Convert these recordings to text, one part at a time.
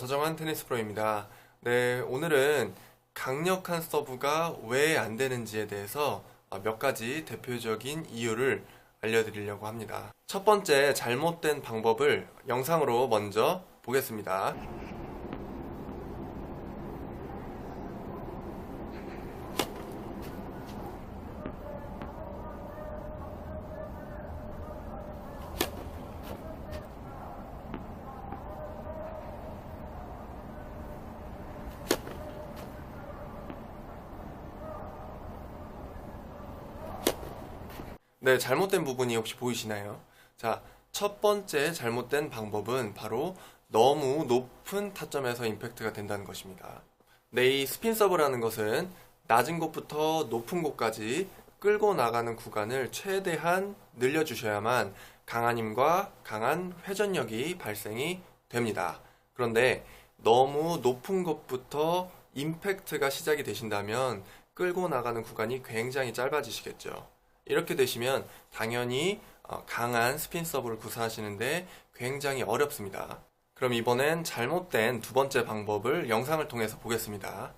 서정환 테니스 프로입니다. 네, 오늘은 강력한 서브가 왜 안 되는지에 대해서 어, 몇 가지 대표적인 이유를 알려드리려고 합니다. 첫 번째 잘못된 방법을 영상으로 먼저 보겠습니다. 네, 잘못된 부분이 혹시 보이시나요? 자, 첫 번째 잘못된 방법은 바로 너무 높은 타점에서 임팩트가 된다는 것입니다. 네, 이 스핀 서브라는 것은 낮은 곳부터 높은 곳까지 끌고 나가는 구간을 최대한 늘려주셔야만 강한 힘과 강한 회전력이 발생이 됩니다. 그런데 너무 높은 곳부터 임팩트가 시작이 되신다면 끌고 나가는 구간이 굉장히 짧아지시겠죠. 이렇게 되시면 당연히 어, 강한 스핀 서브를 구사하시는데 굉장히 어렵습니다. 그럼 이번엔 잘못된 두 번째 방법을 영상을 통해서 보겠습니다.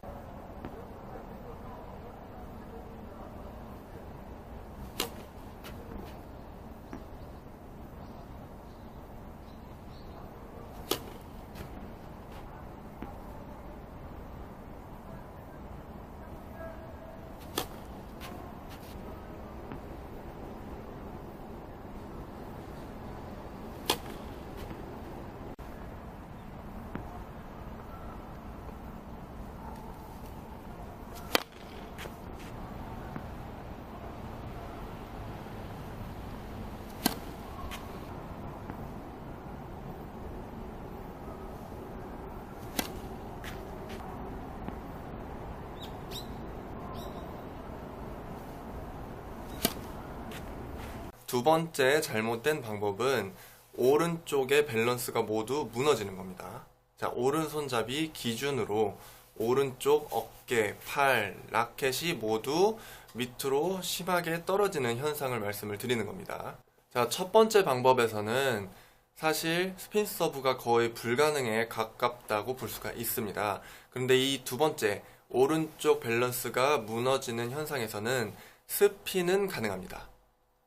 두 번째 잘못된 방법은 오른쪽의 밸런스가 모두 무너지는 겁니다. 자, 오른손잡이 기준으로 오른쪽 어깨, 팔, 라켓이 모두 밑으로 심하게 떨어지는 현상을 말씀을 드리는 겁니다. 자, 첫 번째 방법에서는 사실 스핀 서브가 거의 불가능에 가깝다고 볼 수가 있습니다. 그런데 이 두 번째, 오른쪽 밸런스가 무너지는 현상에서는 스핀은 가능합니다.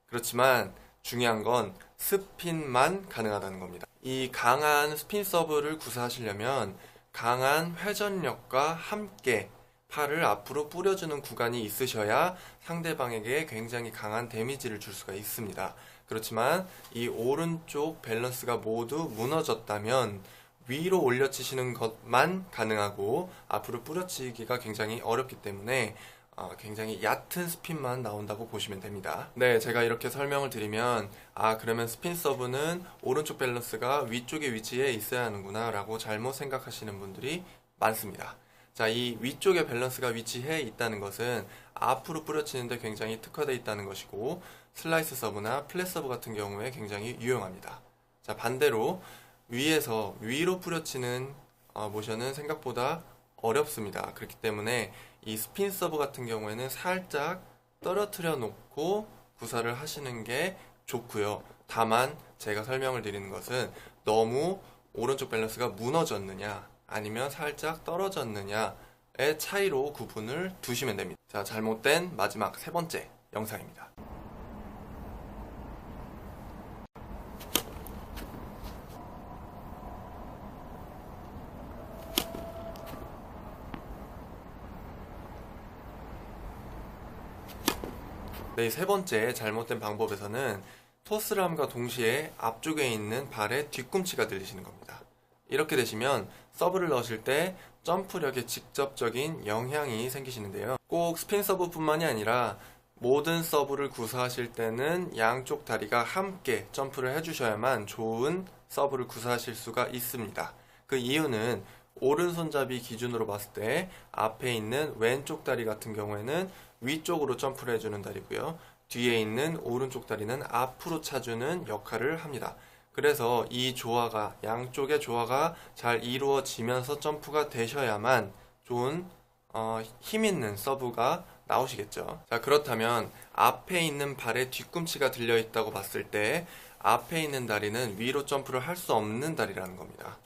그렇지만 중요한 건 스핀만 가능하다는 겁니다. 이 강한 스핀 서브를 구사하시려면 강한 회전력과 함께 팔을 앞으로 뿌려주는 구간이 있으셔야 상대방에게 굉장히 강한 데미지를 줄 수가 있습니다. 그렇지만 이 오른쪽 밸런스가 모두 무너졌다면 위로 올려치시는 것만 가능하고 앞으로 뿌려치기가 굉장히 어렵기 때문에 어, 굉장히 얕은 스핀만 나온다고 보시면 됩니다. 네, 제가 이렇게 설명을 드리면 아 그러면 스핀 서브는 오른쪽 밸런스가 위쪽에 위치해 있어야 하는구나 라고 잘못 생각하시는 분들이 많습니다. 자, 이 위쪽에 밸런스가 위치해 있다는 것은 앞으로 뿌려치는데 굉장히 특화되어 있다는 것이고 슬라이스 서브나 플랫 서브 같은 경우에 굉장히 유용합니다. 자, 반대로 위에서 위로 뿌려치는 어, 모션은 생각보다 어렵습니다. 그렇기 때문에 이 스핀 서브 같은 경우에는 살짝 떨어뜨려 놓고 구사를 하시는 게 좋고요. 다만 제가 설명을 드리는 것은 너무 오른쪽 밸런스가 무너졌느냐 아니면 살짝 떨어졌느냐의 차이로 구분을 두시면 됩니다. 자, 잘못된 마지막 세 번째 영상입니다. 네, 세 번째 잘못된 방법에서는 토스람과 동시에 앞쪽에 있는 발의 뒤꿈치가 들리시는 겁니다. 이렇게 되시면 서브를 넣으실 때 점프력에 직접적인 영향이 생기시는데요. 꼭 스핀 서브뿐만이 아니라 모든 서브를 구사하실 때는 양쪽 다리가 함께 점프를 해주셔야만 좋은 서브를 구사하실 수가 있습니다. 그 이유는 오른손잡이 기준으로 봤을 때 앞에 있는 왼쪽 다리 같은 경우에는 위쪽으로 점프를 해주는 다리고요. 뒤에 있는 오른쪽 다리는 앞으로 차주는 역할을 합니다. 그래서 이 조화가 양쪽의 조화가 잘 이루어지면서 점프가 되셔야만 좋은 어, 힘 있는 서브가 나오시겠죠. 자 그렇다면 앞에 있는 발에 뒤꿈치가 들려 있다고 봤을 때 앞에 있는 다리는 위로 점프를 할 수 없는 다리라는 겁니다.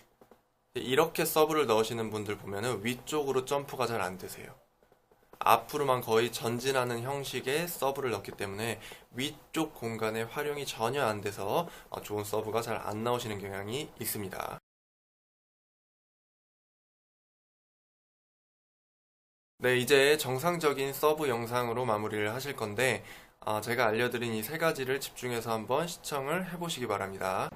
이렇게 서브를 넣으시는 분들 보면은 위쪽으로 점프가 잘 안 되세요. 앞으로만 거의 전진하는 형식의 서브를 넣기 때문에 위쪽 공간에 활용이 전혀 안 돼서 어, 좋은 서브가 잘 안 나오시는 경향이 있습니다. 네, 이제 정상적인 서브 영상으로 마무리를 하실 건데, 아, 제가 알려드린 이 세 가지를 집중해서 한번 시청을 해보시기 바랍니다.